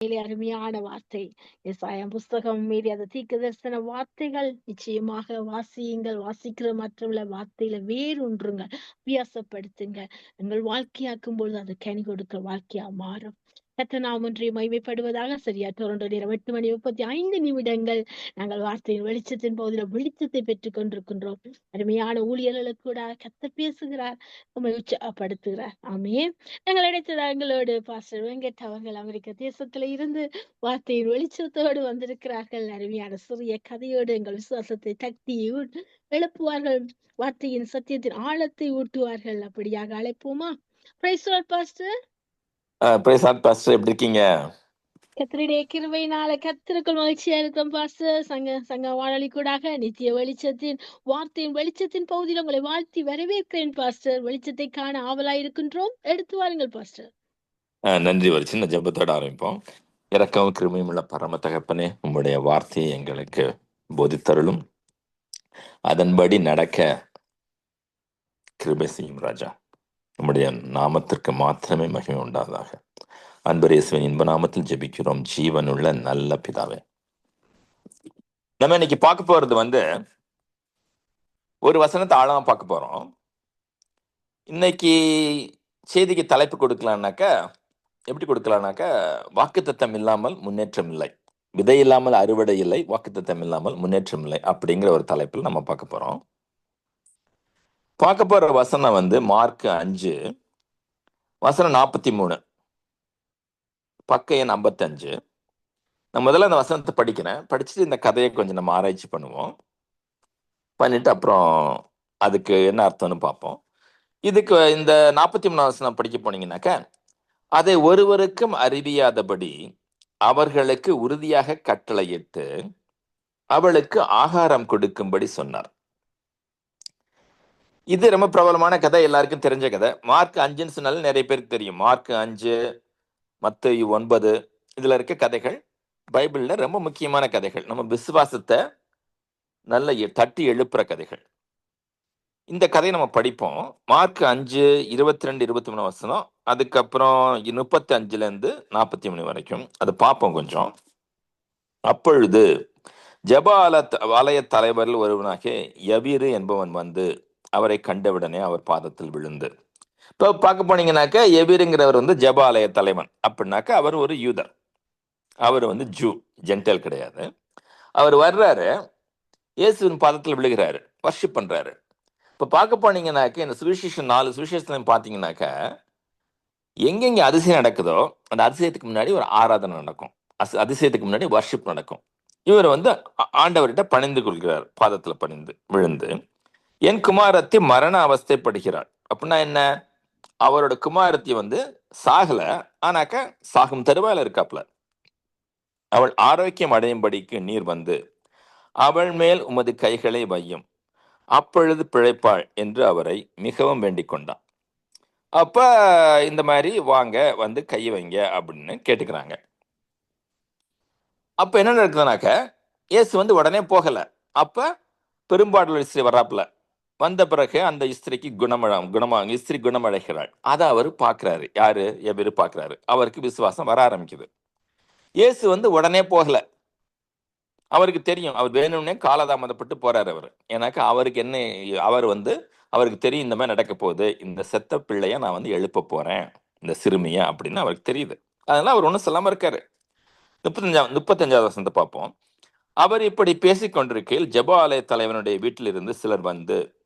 உண்மையிலே அருமையான வார்த்தை. எசாயம் புஸ்தகம் மீறி அந்த தீர்க்க தரிசன வார்த்தைகள். நிச்சயமாக வாசியுங்கள் வாசிக்கிற மற்றவங்கள வார்த்தையில வேறொன்றுங்கள் வியாசப்படுத்துங்க எங்கள் வாழ்க்கையாக்கும் பொழுது அது கனி கொடுக்கிற வாழ்க்கையா மாறும். கத்தனாம் ஒன்றை மைமைப்படுவதாக சரியா? டொரண்டோ நேரம் எட்டு மணி முப்பத்தி ஐந்து நிமிடங்கள் நாங்கள் வார்த்தையின் வெளிச்சத்தின் போதில வெளிச்சத்தை பெற்றுக் கொண்டிருக்கின்றோம். அருமையான ஊழியர்களுக்கு கூட கத்த பேசுகிறார் நம்மை உற்சாகப்படுத்துகிறார். ஆமே நாங்கள் இடைத்ததா எங்களோடு பாஸ்டர் வெங்கட் அவர்கள் அமெரிக்க தேசத்துல இருந்து வார்த்தையின் வெளிச்சத்தோடு வந்திருக்கிறார்கள். அருமையான சிறிய கதையோடு எங்கள் விசுவாசத்தை தட்டி எழுப்புவார்கள். வார்த்தையின் சத்தியத்தின் ஆழத்தை ஊட்டுவார்கள். அப்படியாக அழைப்போமா? பாஸ்டர் பிரசாத் பாஸ்டர் எப்படி இருக்கீங்க? கத்திரிடைய கிருபையினால கத்திருக்குள் மகிழ்ச்சியா இருக்கும் பாஸ்டர் சங்க சங்க வானொலி கூடாக நித்திய வெளிச்சத்தின் வார்த்தையின் வெளிச்சத்தின் பகுதியில் உங்களை வாழ்த்தி வரவேற்கிறேன் பாஸ்டர் வெளிச்சத்தை காண ஆவலாய் இருக்கின்றோம். எடுத்து வாருங்கள் பாஸ்டர் நன்றி. ஒரு சின்ன ஜெபத்தோட ஆரம்பிப்போம். இறக்கவும் கிருமியும் உள்ள பரம தகப்பனே உம்முடைய வார்த்தையை எங்களுக்கு போதித்தருளும். அதன்படி நடக்க கிருபை செய்யும் ராஜா. நம்முடைய நாமத்திற்கு மாத்திரமே மகிமை உண்டாதாக அன்பரேசுவின் இன்ப நாமத்தில் ஜெபிக்கிறோம். ஜீவனுள்ள நல்ல பிதாவே. நம்ம இன்னைக்கு பார்க்க போறது வந்து ஒரு வசனத்தை ஆழமா பார்க்க போறோம். இன்னைக்கு செய்திக்கு தலைப்பு கொடுக்கலான்னாக்கா எப்படி கொடுக்கலாம்னாக்கா வாக்குத்தத்தம் இல்லாமல் முன்னேற்றம் இல்லை. விதை இல்லாமல் அறுவடை இல்லை வாக்குத்தத்தம் இல்லாமல் முன்னேற்றம் இல்லை அப்படிங்கிற ஒரு தலைப்பில் நம்ம பார்க்க போறோம். பார்க்க போற வசனம் வந்து மார்க் அஞ்சு வசனம் நாற்பத்தி மூணு பக்க எண் ஐம்பத்தஞ்சு. நான் முதல்ல அந்த வசனத்தை படிக்கிறேன். படிச்சுட்டு இந்த கதையை கொஞ்சம் நம்ம ஆராய்ச்சி பண்ணுவோம். பண்ணிட்டு அப்புறம் அதுக்கு என்ன அர்த்தம்னு பார்ப்போம். இதுக்கு இந்த நாற்பத்தி மூணாம் வசனம் படிக்க போனீங்கன்னாக்க அதை ஒருவருக்கும் அறிவியாதபடி அவர்களுக்கு உறுதியாக கட்டளையிட்டு அவளுக்கு ஆகாரம் கொடுக்கும்படி சொன்னார். இது ரொம்ப பிரபலமான கதை எல்லாருக்கும் தெரிஞ்ச கதை. மார்க் அஞ்சுன்னு சொன்னாலும் நிறைய பேருக்கு தெரியும். மார்க் அஞ்சு மத்து ஒன்பது இதில் இருக்க கதைகள் பைபிளில் ரொம்ப முக்கியமான கதைகள். நம்ம விசுவாசத்தை நல்ல எ- தட்டி எழுப்புற கதைகள். இந்த கதையை நம்ம படிப்போம். மார்க் அஞ்சு இருபத்தி ரெண்டு இருபத்தி மூணு வசனம். அதுக்கப்புறம் முப்பத்தி அஞ்சுலேருந்து நாற்பத்தி மூணு வரைக்கும். அதை பார்ப்போம் கொஞ்சம். அப்பொழுது ஜபால ஆல ஆலய தலைவரில் ஒருவனாகிய யவீரு என்பவன் வந்து அவரை கண்டவுடனே அவர் பாதத்தில் விழுந்து. இப்போ பார்க்க போனீங்கன்னாக்கா எவிருங்கிறவர் வந்து ஜபாலய தலைவன். அப்படின்னாக்கா அவர் ஒரு யூதர். அவர் வந்து ஜூ ஜென்டல் கிடையாது. அவர் வர்றாரு. இயேசுவின் பாதத்தில் விழுகிறாரு. வர்ஷிப் பண்ணுறாரு இப்போ பார்க்க போனீங்கன்னாக்க இந்த சுவிசேஷம் நாலு சுவிசேஷத்துலையும் பார்த்தீங்கன்னாக்கா எங்கெங்கே அதிசயம் நடக்குதோ அந்த அதிசயத்துக்கு முன்னாடி ஒரு ஆராதனை நடக்கும். அஸ்- அதிசயத்துக்கு முன்னாடி வர்ஷிப் நடக்கும். இவர் வந்து ஆண்டவர்கிட்ட பணிந்து கொள்கிறார். பாதத்தில் பணிந்து விழுந்து. என் குமாரத்தி மரண அவஸ்தைப்படுகிறாள். அப்படின்னா என்ன? அவரோட குமாரத்தி வந்து சாகல. ஆனாக்க சாகும் தருவாயில இருக்காப்ல. அவள் ஆரோக்கியம் அடையும்படிக்கு நீர் வந்து அவள் மேல் உமது கைகளை வையும். அப்பொழுது பிழைப்பாள் என்று அவரை மிகவும் வேண்டிக் கொண்டான். அப்ப இந்த மாதிரி வாங்க வந்து கை வைங்க அப்படின்னு கேட்டுக்கிறாங்க. அப்ப என்ன நடக்குதுனாக்க இயேசு வந்து உடனே போகல. அப்ப பெரும்பாடல் ஸ்ரீ வர்றாப்புல வந்த பிறகு அந்த ஸ்திரிக்கு குணமழம் குணமா இஸ்திரி குணமடைகிறாள். அதை அவர் பார்க்கறாரு. யாரு? எவரு பார்க்குறாரு. அவருக்கு விசுவாசம் வர ஆரம்பிக்குது. இயேசு வந்து உடனே போகல. அவருக்கு தெரியும். அவர் வேணும்னே காலதாமதப்பட்டு போறாரு அவர். ஏன்னாக்கா அவருக்கு என்ன அவர் வந்து அவருக்கு தெரியும் இந்த மாதிரி நடக்க போகுது. இந்த செத்த பிள்ளைய நான் வந்து எழுப்ப போறேன். இந்த சிறுமிய அப்படின்னு அவருக்கு தெரியுது. அதனால அவர் ஒன்றும் சொல்லாம இருக்காரு. முப்பத்தஞ்சாவது முப்பத்தஞ்சாவது வசந்த பார்ப்போம். அவர் இப்படி பேசிக்கொண்டிருக்கையில் கொண்டிருக்கையில் ஆலய தலைவனுடைய வீட்டிலிருந்து சிலர் வந்து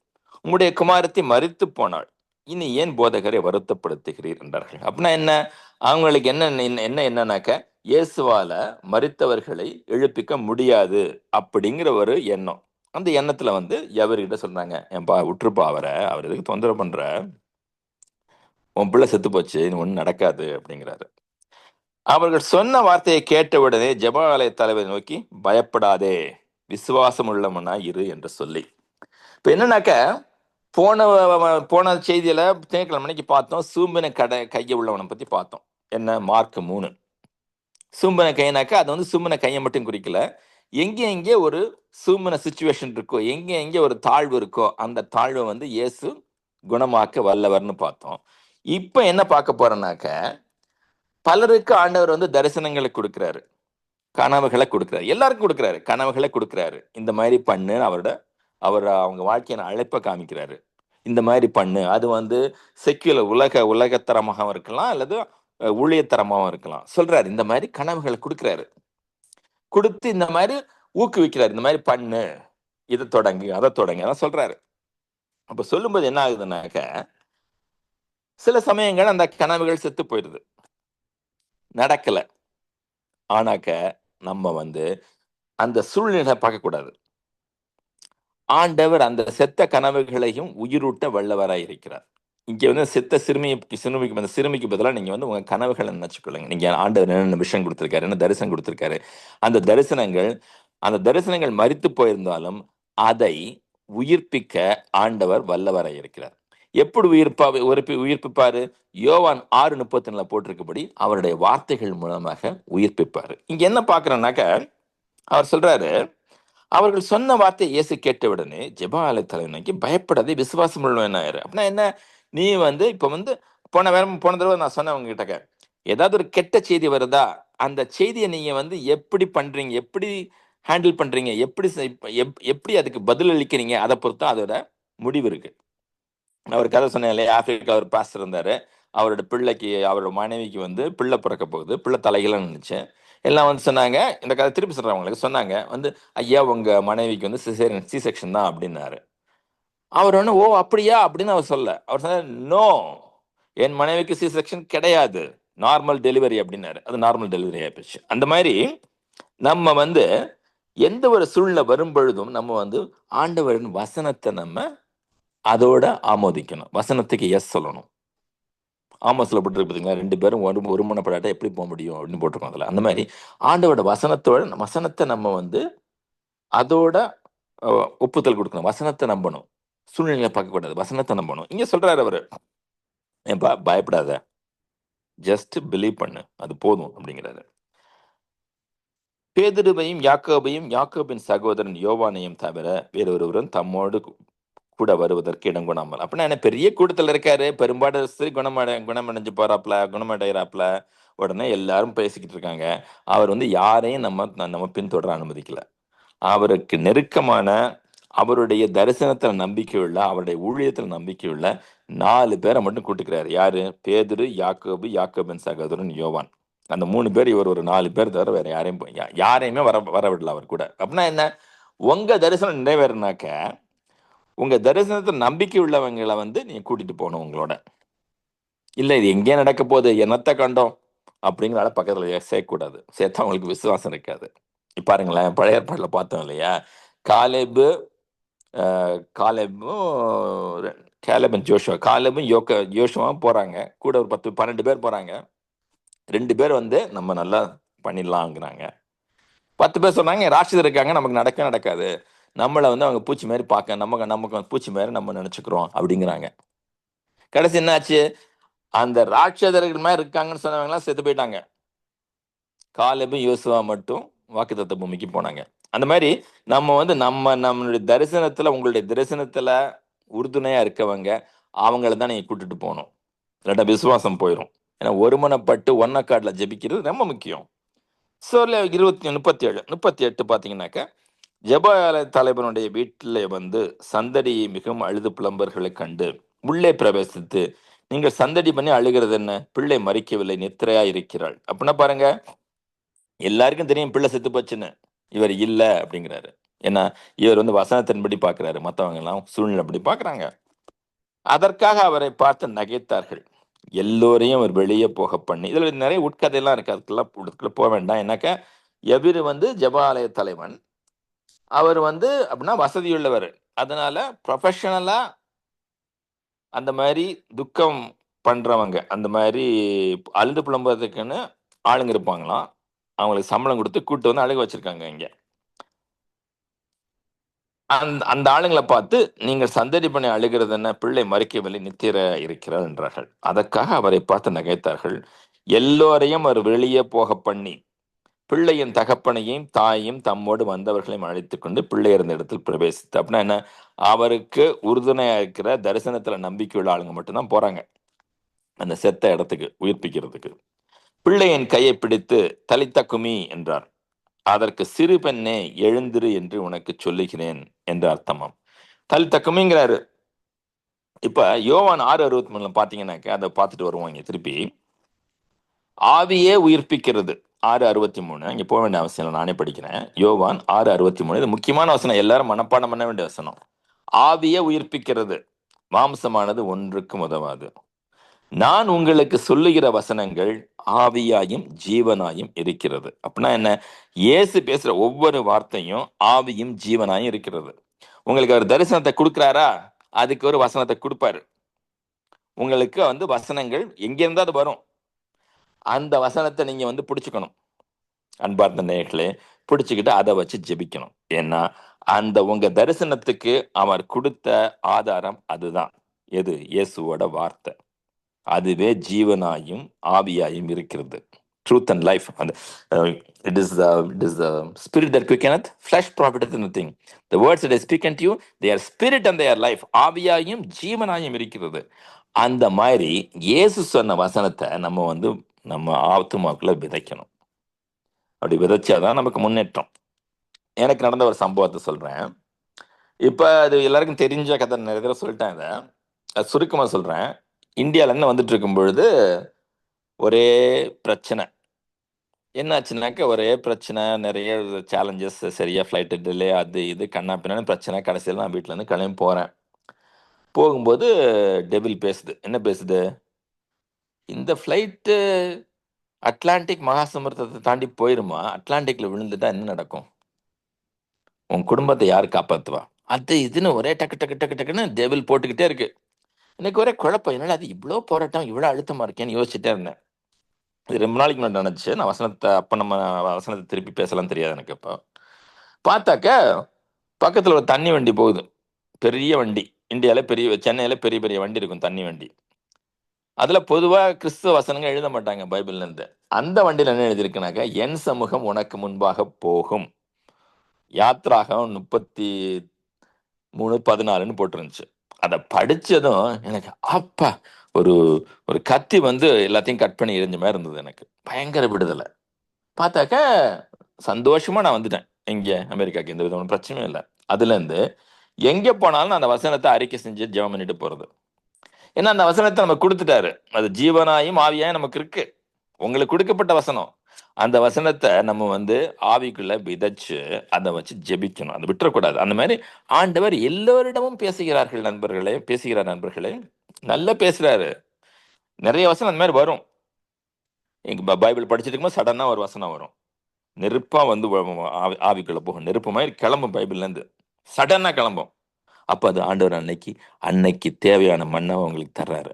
உம்முடைய குமாரத்தை மறித்து போனாள். இனி ஏன் போதகரை வருத்தப்படுத்துகிறீர் என்றார்கள். அப்படின்னா என்ன? அவங்களுக்கு என்ன என்ன- என்ன என்னன்னாக்க இயேசுவால மறித்தவர்களை எழுப்பிக்க முடியாது அப்படிங்கிற ஒரு எண்ணம். அந்த எண்ணத்துல வந்து எவர்கிட்ட சொல்றாங்க ஏன்பா விட்டுருப்பா அவரை அவர் எதுக்கு தொந்தரவு பண்ற? உன் பிள்ளை செத்து போச்சு இனி ஒன்றும் நடக்காது அப்படிங்கிறாரு. அவர்கள் சொன்ன வார்த்தையை கேட்ட உடனே ஜபாலய தலைவரை நோக்கி பயப்படாதே விசுவாசம் உள்ளவனா இரு என்று சொல்லி. இப்ப என்னன்னாக்க போன போன செய்தியில் திங்கட்கிழமை அன்னைக்கு பார்த்தோம் சூம்பின கடை கையை உள்ளவனை பற்றி பார்த்தோம். என்ன? மார்க் மூணு. சூம்பின கைனாக்கா அது வந்து சூம்பின கையை மட்டும் குறிக்கல. எங்கே எங்கே ஒரு சூம்பின சுச்சுவேஷன் இருக்கோ எங்கே எங்கே ஒரு தாழ்வு இருக்கோ அந்த தாழ்வை வந்து இயேசு குணமாக்க வல்லவர்னு பார்த்தோம். இப்போ என்ன பார்க்க போறோம்னாக்க பலருக்கு ஆண்டவர் வந்து தரிசனங்களை கொடுக்குறாரு. கனவுகளை கொடுக்குறாரு. எல்லாருக்கும் கொடுக்குறாரு. கனவுகளை கொடுக்குறாரு. இந்த மாதிரி பண்ணு அவரோட அவர் அவங்க வாழ்க்கையின் அழைப்பை காமிக்கிறாரு. இந்த மாதிரி பண்ணு. அது வந்து செக்யூலர் உலக உலகத்தரமாகவும் இருக்கலாம் அல்லது ஊழியத்தரமாகவும் இருக்கலாம். சொல்றாரு இந்த மாதிரி கனவுகளை கொடுக்குறாரு. கொடுத்து இந்த மாதிரி ஊக்குவிக்கிறார். இந்த மாதிரி பண்ணு. இதை தொடங்கு அதை தொடங்கு அதான் சொல்றாரு. அப்ப சொல்லும்போது என்ன ஆகுதுன்னாக்க சில சமயங்கள் அந்த கனவுகள் செத்து போயிடுது. நடக்கல. ஆனாக்க நம்ம வந்து அந்த சூழ்நிலை பார்க்கக்கூடாது ஆண்டவர் அந்த செத்த கனவுகளையும் உயிரூட்ட வல்லவராக இருக்கிறார். இங்கே வந்து செத்த சிறுமியை சிறுமிக்கு அந்த சிறுமிக்கு பதிலாக நீங்கள் வந்து உங்கள் கனவுகளை நினைச்சுக்கொள்ளுங்க. நீங்கள் ஆண்டவர் என்னென்ன விஷயம் கொடுத்துருக்காரு என்ன தரிசனம் கொடுத்துருக்காரு அந்த தரிசனங்கள் அந்த தரிசனங்கள் மறித்து போயிருந்தாலும் அதை உயிர்ப்பிக்க ஆண்டவர் வல்லவராக இருக்கிறார். எப்படி உயிர்ப்பா உயிர்ப்பி உயிர்ப்பிப்பார்? யோவான் ஆறு முப்பத்தி நாலில் போட்டிருக்கபடி அவருடைய வார்த்தைகள் மூலமாக உயிர்ப்பிப்பார். இங்கே என்ன பார்க்குறோன்னாக்க அவர் சொல்கிறாரு அவர்கள் சொன்ன வார்த்தை இயேசு கேட்ட உடனே ஜெபாலய தலைவனுக்கு பயப்படாதே விசுவாசம் உள்ளவனாயிரு அப்படின்னா என்ன நீ வந்து இப்போ வந்து போன வேற போன தடவை நான் சொன்னேன் உங்ககிட்ட ஏதாவது ஒரு கெட்ட செய்தி வருதா? அந்த செய்தியை நீங்கள் வந்து எப்படி பண்ணுறீங்க எப்படி ஹேண்டில் பண்ணுறீங்க எப்படி செய்- எப்- எப்படி அதுக்கு பதில் அளிக்கிறீங்க? அதை பொறுத்து அதோட முடிவு இருக்குது நான் ஒரு கதை சொன்னேன் இல்லையா? ஆப்பிரிக்கா ஒரு பாஸ்டர் இருந்தார். அவரோட பிள்ளைக்கு அவரோட மனைவிக்கு வந்து பிள்ளை பிறக்க போகுது. பிள்ளை தலைகளாக நினைச்சேன். எல்லாம் வந்து சொன்னாங்க. இந்த கதை திருப்பி சொல்கிறவங்களுக்கு சொன்னாங்க. வந்து ஐயா உங்கள் மனைவிக்கு வந்து சிசேரியன் சி செக்ஷன் தான் அப்படின்னாரு. அவர் ஒன்று ஓ அப்படியா? அப்படின்னு அவர் சொல்ல அவர் சொன்னார் நோ என் மனைவிக்கு சி செக்ஷன் கிடையாது. நார்மல் டெலிவரி அப்படின்னாரு. அது நார்மல் டெலிவரி ஆயிடுச்சு அந்த மாதிரி நம்ம வந்து எந்த ஒரு சூழ்நிலை வரும் பொழுதும் நம்ம வந்து ஆண்டவரின் வசனத்தை நம்ம அதோட ஆமோதிக்கணும். வசனத்துக்கு எஸ் சொல்லணும். ஆமாம் போட்டு பார்த்தீங்களா ரெண்டு பேரும் ஒரு ஒருமனப்படாட்டா எப்படி போக முடியும் அப்படின்னு போட்டிருக்கோம் அதில். அந்த மாதிரி ஆண்டவோட வசனத்தோட வசனத்தை நம்ம வந்து அதோட ஒப்புதல் கொடுக்கணும். வசனத்தை நம்பணும். சூழ்நிலையை பார்க்கக்கூடாது வசனத்தை நம்பணும். இங்கே சொல்கிறாரு அவர். ஏன்பா பயப்படாத. ஜஸ்ட் பிலீவ் பண்ணு. அது போதும் அப்படிங்கிறாரு. பேதுருவையும் யாக்கோபையும் யாக்கோபின் சகோதரன் யோவானையும் தவிர வேறொருவரும் தம்மோடு கூட வருவதற்கு இடம் கொடாமல் அப்படின்னா என்ன பெரிய கூட்டத்தில் இருக்காரு பெரும்பாடு சரி குணமடை குணமடைஞ்சு போறாப்ல குணமடைகிறாப்ல உடனே எல்லாரும் பேசிக்கிட்டு இருக்காங்க. அவர் வந்து யாரையும் நம்ம நம்ம பின்தொடர அனுமதிக்கல. அவருக்கு நெருக்கமான அவருடைய தரிசனத்துல நம்பிக்கையுள்ள அவருடைய ஊழியத்துல நம்பிக்கையுள்ள நாலு பேரை மட்டும் கூட்டுக்கிறாரு. யாரு? பேதுரு யாக்கோபு யாக்கோபின் சகோதரன் யோவான். அந்த மூணு பேர் இவர் ஒரு நாலு பேர் தவிர வேற யாரையும் யாரையுமே வர வர விடல அவர் கூட. அப்படின்னா என்ன? உங்க தரிசனம் நிறைவேறினாக்க உங்க தரிசனத்தை நம்பிக்கை உள்ளவங்களை வந்து நீங்கள் கூட்டிட்டு போகணும் உங்களோட. இல்லை இது எங்கேயே நடக்க போகுது என்னத்தை கண்டோம் அப்படிங்கிறனால பக்கத்தில் சேர்க்கக்கூடாது சேர்த்தா அவங்களுக்கு விசுவாசம் இருக்காது. பாருங்களேன் பழைய ஏற்பாடுல பார்த்தோம் இல்லையா? காலேபு காலேபும் ரெ- ஜோஷுவா. காலேபும் யோக்க யோசுவாவும் போகிறாங்க கூட ஒரு பத்து பன்னெண்டு பேர் போகிறாங்க ரெண்டு பேர் வந்து நம்ம நல்லா பண்ணிடலாங்கிறாங்க பத்து பேர் சொன்னாங்க ராட்சதர் இருக்காங்க நமக்கு நடக்க நடக்காது. நம்மளை வந்து அவங்க பூச்சி மாதிரி பார்க்க நமக்கு நமக்கு பூச்சி மாதிரி நம்ம நினச்சிக்கிறோம் அப்படிங்கிறாங்க. கடைசி என்னாச்சு? அந்த ராட்சதர்கள் மாதிரி இருக்காங்கன்னு சொன்னவங்களாம் செத்து போயிட்டாங்க. காலேபும் யோசுவா மட்டும் வாக்குத்தத்த பூமிக்கு போனாங்க. அந்த மாதிரி நம்ம வந்து நம்ம நம்மளுடைய தரிசனத்தில் உங்களுடைய தரிசனத்தில் உறுதுணையாக இருக்கவங்க அவங்கள தான் நீங்கள் கூட்டிட்டு போகணும். இல்லாட்டா விசுவாசம் போயிடும் ஏன்னா ஒருமனப்பட்டு ஒன்னக்காட்டில் ஜெபிக்கிறது ரொம்ப முக்கியம். ஸோ இருபத்தி முப்பத்தி ஏழு முப்பத்தி எட்டு பார்த்தீங்கன்னாக்கா ஜெபாலய தலைவனுடைய வீட்டில் வந்து சந்தடியை மிகவும் அழுது புலம்பர்களை கண்டு உள்ளே பிரவேசித்து நீங்கள் சந்தடி பண்ணி அழுகிறது என்ன? பிள்ளை மறிக்கவில்லை நித்திரையா இருக்கிறாள். அப்படின்னா பாருங்க எல்லாருக்கும் தெரியும் பிள்ளை செத்து போச்சுன்னு. இவர் இல்லை அப்படிங்கிறாரு. ஏன்னா இவர் வந்து வசனத்தின்படி பார்க்கிறாரு. மற்றவங்க எல்லாம் சூழ்நிலை அப்படி பார்க்குறாங்க. அதற்காக அவரை பார்த்து நகைத்தார்கள். எல்லோரையும் அவர் வெளியே போக பண்ணி இதில் நிறைய உட்கதையெல்லாம் இருக்கு. அதுக்கெல்லாம் போக வேண்டாம். ஏன்னாக்கா எவிர் வந்து ஜபாலய தலைவன். அவர் வந்து அப்படின்னா வசதியுள்ளவர். அதனால ப்ரொஃபஷனலாக அந்த மாதிரி துக்கம் பண்ணுறவங்க அந்த மாதிரி அழுது புலம்புறதுக்குன்னு ஆளுங்க இருப்பாங்களாம். அவங்களுக்கு சம்பளம் கொடுத்து கூட்டு வந்து அழுக வச்சிருக்காங்க இங்கே. அந்த அந்த ஆளுங்களை பார்த்து நீங்கள் சந்தடி பண்ணி அழுகிறது என்ன? பிள்ளை மறுக்கவில்லை நித்திர இருக்கிறார் என்றார்கள். அதற்காக அவரை பார்த்து நகைத்தார்கள். எல்லோரையும் அவர் வெளியே போக பண்ணி பிள்ளையின் தகப்பனையும் தாயையும் தம்மோடு வந்தவர்களையும் அழைத்து கொண்டு பிள்ளை இருந்த இடத்தில் பிரவேசித்து அப்படின்னா என்ன? அவருக்கு உறுதுணையாக இருக்கிற தரிசனத்தில் நம்பிக்கையுள்ள ஆளுங்க மட்டும்தான் போறாங்க. அந்த செத்த இடத்துக்கு உயிர்ப்பிக்கிறதுக்கு. பிள்ளையின் கையை பிடித்து தலித்த குமி என்றார். அதற்கு சிறு பெண்ணே எழுந்திரு என்று உனக்கு சொல்லுகிறேன் என்று அர்த்தமாம். தலித்த குமிங்கிறாரு. இப்ப யோவான் ஆறு அறுபத்தி மூணுல பாத்தீங்கன்னாக்க அதை பார்த்துட்டு வருவாங்க திருப்பி. ஆவியே உயிர்ப்பிக்கிறது. ஆறு அறுபத்தி மூணு. இங்கே போக வேண்டிய அவசியம் இல்லை நானே படிக்கிறேன். யோவான் ஆறு அறுபத்தி மூணு. இது முக்கியமான வசனம். எல்லாரும் மனப்பாடம் பண்ண வேண்டிய வசனம். ஆவியை உயிர்ப்பிக்கிறது மாம்சமானது ஒன்றுக்கும் உதவாது. நான் உங்களுக்கு சொல்லுகிற வசனங்கள் ஆவியாயும் ஜீவனாயும் இருக்கிறது. அப்படின்னா என்ன? இயேசு பேசுகிற ஒவ்வொரு வார்த்தையும் ஆவியும் ஜீவனாயும் இருக்கிறது. உங்களுக்கு அவர் தரிசனத்தை கொடுக்குறாரா? அதுக்கு ஒரு வசனத்தை கொடுப்பாரு. உங்களுக்கு வந்து வசனங்கள் எங்கிருந்தா அது வரும்? அந்த வசனத்தை நீங்கள் வந்து பிடிச்சிக்கணும். அன்பார்ந்த நேர்களே பிடிச்சிக்கிட்டு அதை வச்சு ஜெபிக்கணும். ஏன்னா அந்த உங்க தரிசனத்துக்கு அவர் கொடுத்த ஆதாரம் அதுதான். எது? இயேசுவோட வார்த்தை. அதுவே ஜீவனாயும் ஆவியாயும் இருக்கிறது. ட்ரூத் அண்ட் லைஃப் அந்த it is it is spirit that quickeneth flesh profit thing the words it speak and you there spirit and there life ஆவியாயும் ஜீவனாயும் இருக்கிறது. அந்த மாதிரி இயேசு சொன்ன வசனத்தை நம்ம வந்து நம்ம ஆத்துமாக்குள்ள விதைக்கணும். அப்படி விதைச்சாதான் நமக்கு முன்னேற்றம். எனக்கு நடந்த ஒரு சம்பவத்தை சொல்கிறேன் இப்போ அது எல்லாருக்கும் தெரிஞ்ச கதை நிறைய தடவை சொல்லிட்டேன் இதை. அது சுருக்கமாக சொல்கிறேன் இந்தியால வந்துட்டு இருக்கும் பொழுது ஒரே பிரச்சனை. என்னாச்சுனாக்க ஒரே பிரச்சனை நிறைய சேலஞ்சஸ் சரியா ஃப்ளைட்டு டிலே அது இது கண்ணா பின்னான்னு பிரச்சனை. கடைசியில் நான் வீட்டிலேருந்து கிளம்பி போகிறேன் போகும்போது டெபில் பேசுது. என்ன பேசுது? இந்த ஃப்ளைட்டு அட்லாண்டிக் மகாசமுத்திரத்தை தாண்டி போயிருமா? அட்லாண்டிக்கில் விழுந்துட்டா என்ன நடக்கும்? உன் குடும்பத்தை யார் காப்பாற்றுவா அது இதுன்னு ஒரே டக்கு டக்கு டக்கு டக்குன்னு தேவில் போட்டுக்கிட்டே இருக்கு. எனக்கு ஒரே குழப்பம். என்னடா அது இவ்வளோ போராட்டம் இவ்வளோ அழுத்தமாக இருக்கேன்னு யோசிச்சுட்டே இருந்தேன். இது ரொம்ப நாளைக்கு முன்னாடி நினச்சி நான் வசனத்தை அப்போ நம்ம வசனத்தை திருப்பி பேசலாம் தெரியாது எனக்கு இப்போ. பார்த்தாக்க பக்கத்தில் ஒரு தண்ணி வண்டி போகுது. பெரிய வண்டி. இந்தியாவில் பெரிய சென்னையில பெரிய பெரிய வண்டி இருக்கும் தண்ணி வண்டி. அதில் பொதுவாக கிறிஸ்துவ வசனங்கள் எழுத மாட்டாங்க பைபிள்லேருந்து அந்த வண்டியில் என்ன எழுதியிருக்குனாக்க என் சமூகம் உனக்கு முன்பாக போகும். யாத்ராகம் முப்பத்தி மூணு பதினாலுன்னு போட்டிருந்துச்சு. அதை படித்ததும் எனக்கு அப்பா ஒரு ஒரு கத்தி வந்து எல்லாத்தையும் கட் பண்ணி எரிஞ்ச மாதிரி இருந்தது எனக்கு. பயங்கர விடுதலை. பார்த்தாக்க சந்தோஷமாக நான் வந்துட்டேன். இங்கே அமெரிக்காக்கு எந்த விதமான பிரச்சனையும் இல்லை. அதுலேருந்து எங்கே போனாலும் நான் அந்த வசனத்தை அறிக்கை செஞ்சு ஜெபம் பண்ணிட்டு போகிறது ஏன்னா அந்த வசனத்தை நம்ம கொடுத்துட்டாரு. அது ஜீவனாயும் ஆவியாயும் நமக்கு இருக்கு. உங்களுக்கு கொடுக்கப்பட்ட வசனம். அந்த வசனத்தை நம்ம வந்து ஆவிக்குள்ள விதைச்சு அதை வச்சு ஜெபிக்கணும். அதை விட்டுறக்கூடாது. அந்த மாதிரி ஆண்டவர் எல்லோரிடமும் பேசுகிறார்கள் நண்பர்களே பேசுகிறார் நண்பர்களே. நல்லா பேசுறாரு. நிறைய வசனம் அந்த மாதிரி வரும். எங்க ப- பைபிள் படிச்சுட்டு இருக்கும்போது சடனா ஒரு வசனம் வரும். நெருப்பா வந்து ஆவி- ஆவிக்குள்ள போகும். நெருப்பு மாதிரி கிளம்பும் பைபிள்ல இருந்து. சடனா கிளம்பும். அப்போ அது ஆண்டவர் அன்னைக்கு அன்னைக்கு தேவையான மண்ணை உங்களுக்கு தர்றாரு.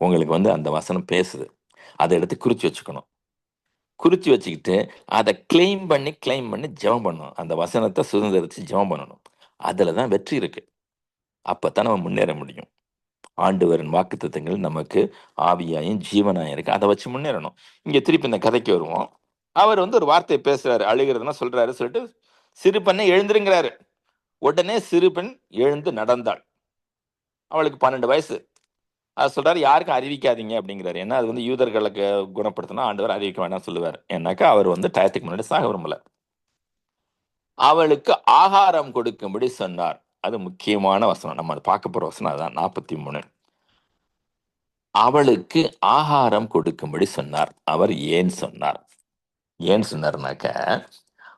உங்களுக்கு வந்து அந்த வசனம் பேசுது. அதை எடுத்து குறித்து வச்சுக்கணும். குறித்து வச்சுக்கிட்டு அதை கிளைம் பண்ணி கிளைம் பண்ணி ஜெபம் பண்ணணும். அந்த வசனத்தை சுதந்திரத்து ஜெபம் பண்ணணும். அதில் தான் வெற்றி இருக்குது அப்போ தான் நம்ம முன்னேற முடியும். ஆண்டவரின் வாக்குத்தத்தங்கள் நமக்கு ஆவியாயும் ஜீவனாயும் இருக்குது அதை வச்சு முன்னேறணும். இங்கே திருப்பி இந்த கதைக்கு வருவோம். அவர் வந்து ஒரு வார்த்தையை பேசுகிறாரு அழுகிறதுனா சொல்கிறாரு சொல்லிட்டு சிறு பண்ணை எழுந்துருங்கிறாரு. உடனே சிறு பெண் எழுந்து நடந்தாள். அவளுக்கு பன்னெண்டு வயசு. அது சொல்றாரு யாருக்கும் அறிவிக்காதீங்க அப்படிங்கிறாரு. ஏன்னா அது வந்து யூதர்களுக்கு குணப்படுத்தினா ஆண்டவர் அறிவிக்க வேண்டாம் சொல்லுவார். ஏன்னாக்கா அவர் வந்து டயத்துக்கு முன்னாடி சாக விரும்பல அவளுக்கு ஆகாரம் கொடுக்கும்படி சொன்னார். அது முக்கியமான வசனம். நம்ம அதை பார்க்க போற வசனம் அதுதான். நாற்பத்தி மூணு. அவளுக்கு ஆகாரம் கொடுக்கும்படி சொன்னார். அவர் ஏன் சொன்னார்? ஏன் சொன்னார்னாக்க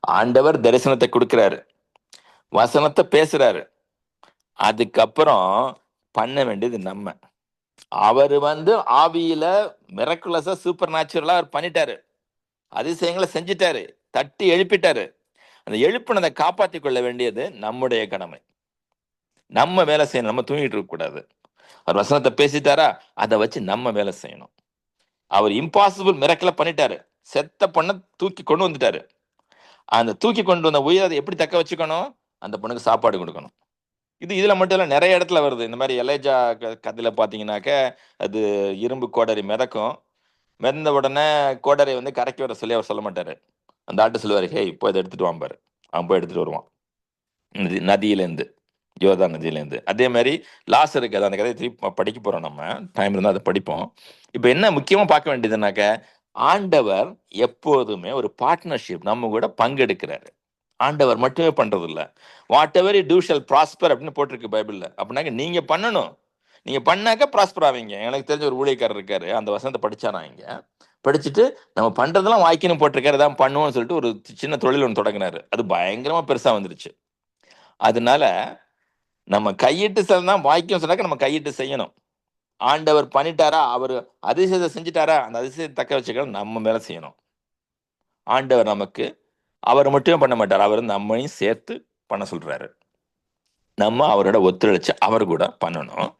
ஆண்டவர் தரிசனத்தை கொடுக்கிறாரு. வசனத்தை பேசுறாரு. அதுக்கப்புறம் பண்ண வேண்டியது நம்ம. அவர் வந்து ஆவியில மிரக்குலஸா சூப்பர் நேச்சுரலா அவர் பண்ணிட்டாரு. அதிசயங்களை செஞ்சிட்டாரு. தட்டி எழுப்பிட்டாரு. அந்த எழுப்பினதை காப்பாற்றி கொள்ள வேண்டியது நம்முடைய கடமை. நம்ம வேலை செய்யணும். நம்ம தூங்கிட்டு இருக்க கூடாது. அவர் வசனத்தை பேசிட்டாரா? அதை வச்சு நம்ம வேலை செய்யணும். அவர் இம்பாசிபிள் மிரக்கல பண்ணிட்டாரு. செத்த பொண்ணை தூக்கி கொண்டு வந்துட்டாரு. அந்த தூக்கி கொண்டு வந்த உயிரை எப்படி தக்க வச்சுக்கணும்? அந்த பொண்ணுக்கு சாப்பாடு கொடுக்கணும். இது இதில் மட்டும் இல்லை நிறைய இடத்துல வருது. இந்த மாதிரி எலேஜா க- பார்த்தீங்கன்னாக்க அது இரும்பு கோடரி மிதக்கும். மிதந்த உடனே கோடரை வந்து கரைக்கி வர சொல்லி அவர் சொல்ல மாட்டார். அந்த ஆட்டு சொல்லுவார் ஹே இப்போ இதை எடுத்துகிட்டு வாம்பாரு. அவன் போய் எடுத்துகிட்டு வருவான். நதி நதியிலேருந்து யோதா நதியிலேருந்து அதே மாதிரி லாஸ் அது அந்த கதையை திருப்பி படிக்க போகிறோம் நம்ம. டைம் இருந்தால் அதை படிப்போம். இப்போ என்ன முக்கியமாக பார்க்க வேண்டியதுனாக்க ஆண்டவர் எப்போதுமே ஒரு பார்ட்னர்ஷிப் நம்ம கூட பங்கெடுக்கிறாரு. ஆண்டவர் மட்டுமே பண்றது இல்லை whatever do shall prosper அப்படின்னு போட்டிருக்கு பைபிளில். அப்படின்னாக்க நீங்க பண்ணணும். நீங்க பண்ணாக்க ப்ராஸ்பர் ஆவீங்க. எனக்கு தெரிஞ்ச ஒரு ஊழியக்காரர் இருக்காரு. அந்த வசனத்தை படிச்சாரா இங்க? படிச்சுட்டு நம்ம பண்றதெல்லாம் வாய்க்கணும் போட்டிருக்காரு. தான் பண்ணுவோம்னு சொல்லிட்டு ஒரு சின்ன தொழில் ஒன்று தொடங்கினாரு. அது பயங்கரமா பெருசா வந்துருச்சு. அதனால நம்ம கையிட்டு தான் வாய்க்கும் சொன்னாக்க நம்ம கையிட்டு செய்யணும். ஆண்டவர் பண்ணிட்டாரா? அவர் அதிசயத்தை செஞ்சுட்டாரா? அந்த அதிசயத்தை தக்க வச்சுக்க நம்ம மேல செய்யணும். ஆண்டவர் நமக்கு அவர் மட்டும் பண்ண மாட்டார். அவர் நம்மையும் சேர்த்து பண்ண சொல்றாரு. நம்ம அவரோட ஒத்துழைச்சு அவர் கூட பண்ணணும்.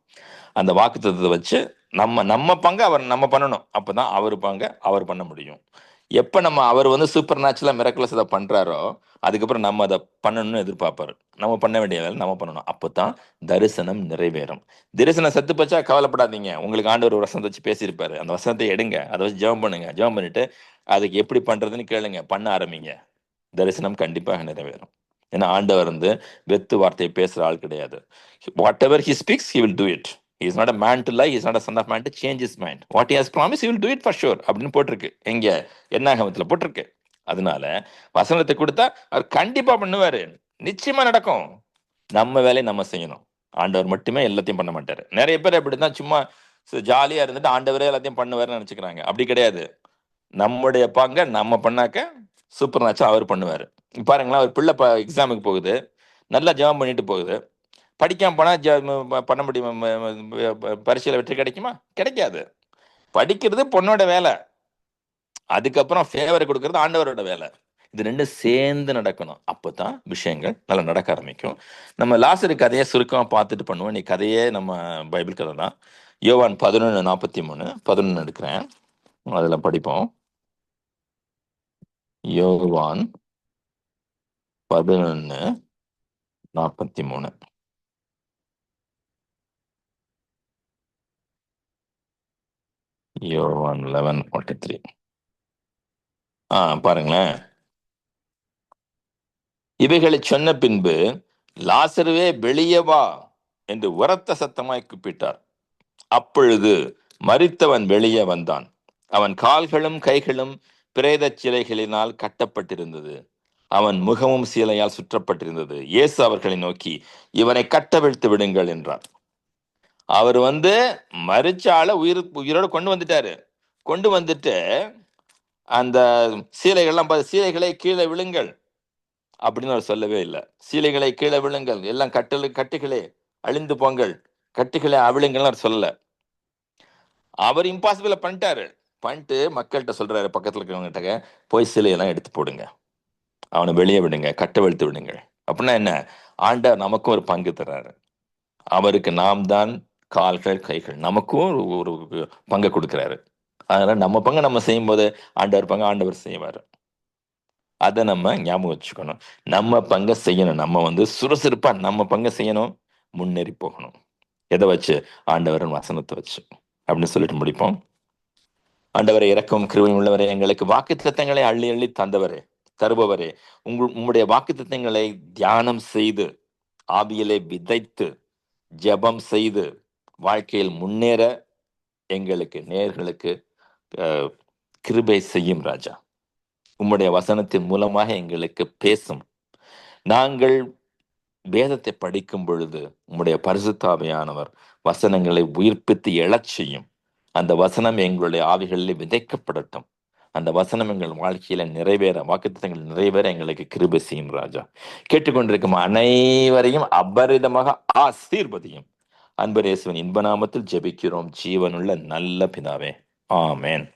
அந்த வாக்குத்தத்தை வச்சு நம்ம நம்ம பங்கு அவர் நம்ம பண்ணணும். அப்போதான் அவர் பங்கு அவர் பண்ண முடியும். எப்ப நம்ம அவர் வந்து சூப்பர் நேச்சுரலாக மிரக்கலஸ் அதை பண்றாரோ அதுக்கப்புறம் நம்ம அதை பண்ணணும்னு எதிர்பார்ப்பார். நம்ம பண்ண வேண்டிய வேலை நம்ம பண்ணணும். அப்பதான் தரிசனம் நிறைவேறும். தரிசனம் செத்து போச்சா கவலைப்படாதீங்க. உங்களுக்கு ஆண்டவர் ஒரு வசனத்தை வச்சு பேசியிருப்பாரு. அந்த வசனத்தை எடுங்க. அதை வச்சு ஜெபம் பண்ணுங்க. ஜெபம் பண்ணிட்டு அதுக்கு எப்படி பண்றதுன்னு கேளுங்க. பண்ண ஆரம்பிங்க. தரிசனம் கண்டிப்பாக நிறைவேறும். ஏன்னா ஆண்டவர் வந்து வெத்து வார்த்தையை பேசுகிற ஆள் கிடையாது. Whatever he speaks he will do it is is not a man to lie not a son of man to change is mind what he has promise has will do it for sure அப்படின்னு போட்டிருக்கு. எங்க என்னாகமத்தில் போட்டிருக்கு. அதனால வசனத்தை கொடுத்தா அவர் கண்டிப்பாக பண்ணுவார். நிச்சயமாக நடக்கும். நம்ம வேலையை நம்ம செய்யணும். ஆண்டவர் மட்டுமே எல்லாத்தையும் பண்ண மாட்டார். நிறைய பேர் அப்படிதான் சும்மா ஜாலியாக இருந்துட்டு ஆண்டவரே எல்லாத்தையும் பண்ணுவார்னு நினச்சிக்கிறாங்க. அப்படி கிடையாது. நம்முடைய பங்க நம்ம பண்ணாக்க சூப்பர் நாச்சா அவர் பண்ணுவார். பாருங்களேன் அவர் பிள்ளை எக்ஸாமுக்கு போகுது. நல்லா ஜெபம் பண்ணிட்டு போகுது. படிக்காமல் போனால் ஜ- பண்ண முடியுமா? பரிசையில் வெற்றி கிடைக்குமா? கிடைக்காது. படிக்கிறது பொண்ணோட வேலை. அதுக்கப்புறம் ஃபேவர் கொடுக்கறது ஆண்டவரோட வேலை. இது ரெண்டும் சேர்ந்து நடக்கணும். அப்போ தான் விஷயங்கள் நல்லா நடக்க ஆரம்பிக்கும். நம்ம லாசரு கதையை சுருக்கமாக பார்த்துட்டு பண்ணுவோம். நீ கதையே நம்ம பைபிள் கதை தான். யோவான் பதினொன்று நாற்பத்தி மூணு பதினொன்று எடுக்கிறேன். அதெல்லாம் படிப்போம். யோவான் பதினொன்று நாற்பத்தி மூணு யோவான் லெவன் ஃபார்ட்டி த்ரீ ஆ பாருங்களேன். இவைகளை சொன்ன பின்பு லாசருவே வெளியே வா என்று உரத்த சத்தமாய் கூப்பிட்டார். அப்பொழுது மறித்தவன் வெளியே வந்தான். அவன் கால்களும் கைகளும் பிரேத சிலைகளினால் கட்டப்பட்டிருந்தது. அவன் முகமும் சீலையால் சுற்றப்பட்டிருந்தது. இயேசு அவர்களை நோக்கி இவனை கட்டவிழ்த்து விடுங்கள் என்றார் அவர் வந்து மறிச்சால உயிர் உயிரோட கொண்டு வந்துட்டாரு. கொண்டு வந்துட்டு அந்த சீலைகள்லாம் பார்த்து சீலைகளை கீழே விழுங்கள் அப்படின்னு அவர் சொல்லவே இல்லை. சீலைகளை கீழே விழுங்கள். எல்லாம் கட்டலு கட்டுகளே அழிந்து போங்கள். கட்டுகளை அவிழுங்கள்னு அவர் சொல்லல. அவர் இம்பாசிபிள பண்ணிட்டாரு. பண்ணிட்டு மக்கள்கிட்ட சொல்றாரு பக்கத்தில் இருக்கிறவங்ககிட்ட போய் சிலையெல்லாம் எடுத்து போடுங்க. அவனை வெளியே விடுங்க கட்ட வெளுத்து விடுங்க. அப்படின்னா என்ன? ஆண்டவர் நமக்கும் ஒரு பங்கு தர்றாரு. அவருக்கு நாம் தான் கால்கள் கைகள் நமக்கும் ஒரு பங்கை கொடுக்குறாரு. அதனால நம்ம பங்கு நம்ம செய்யும் போது ஆண்டவர் பங்கு ஆண்டவர் செய்வார். அதை நம்ம ஞாபகம் வச்சுக்கணும். நம்ம பங்கை செய்யணும். நம்ம வந்து சுறுசுறுப்பா நம்ம பங்கை செய்யணும். முன்னேறி போகணும். எதை வச்சு? ஆண்டவரின் வசனத்தை வச்சு. அப்படின்னு சொல்லிட்டு முடிப்போம். ஆண்டவரை இறக்கும் கிருபை உள்ளவரே. எங்களுக்கு வாக்கு திட்டங்களை அள்ளி அள்ளி தந்தவரே தருபவரே. உங்கள் உங்களுடைய வாக்கு திட்டங்களை தியானம் செய்து ஆவியிலே விதைத்து ஜெபம் செய்து வாழ்க்கையில் முன்னேற எங்களுக்கு நேர்களுக்கு அஹ், கிருபை செய்யும் ராஜா. உம்முடைய வசனத்தின் மூலமாக எங்களுக்கு பேசும். நாங்கள் வேதத்தை படிக்கும் பொழுது உம்முடைய பரிசுத்தாவையானவர் வசனங்களை உயிர்ப்பித்து எழச் செய்யும். அந்த வசனம் எங்களுடைய ஆவிகளில் விதைக்கப்படட்டும். அந்த வசனம் எங்கள் வாழ்க்கையில நிறைவேற வாக்குத்தங்கள் நிறைவேற எங்களுக்கு கிருபை செய்யும் ராஜா. கேட்டுக்கொண்டிருக்கும் அனைவரையும் அபரிதமாக ஆசீர்வதியும். அன்பரேசுவன் இன்ப நாமத்தில் ஜெபிக்கிறோம். ஜீவனுள்ள நல்ல பிதாவே. ஆமேன்.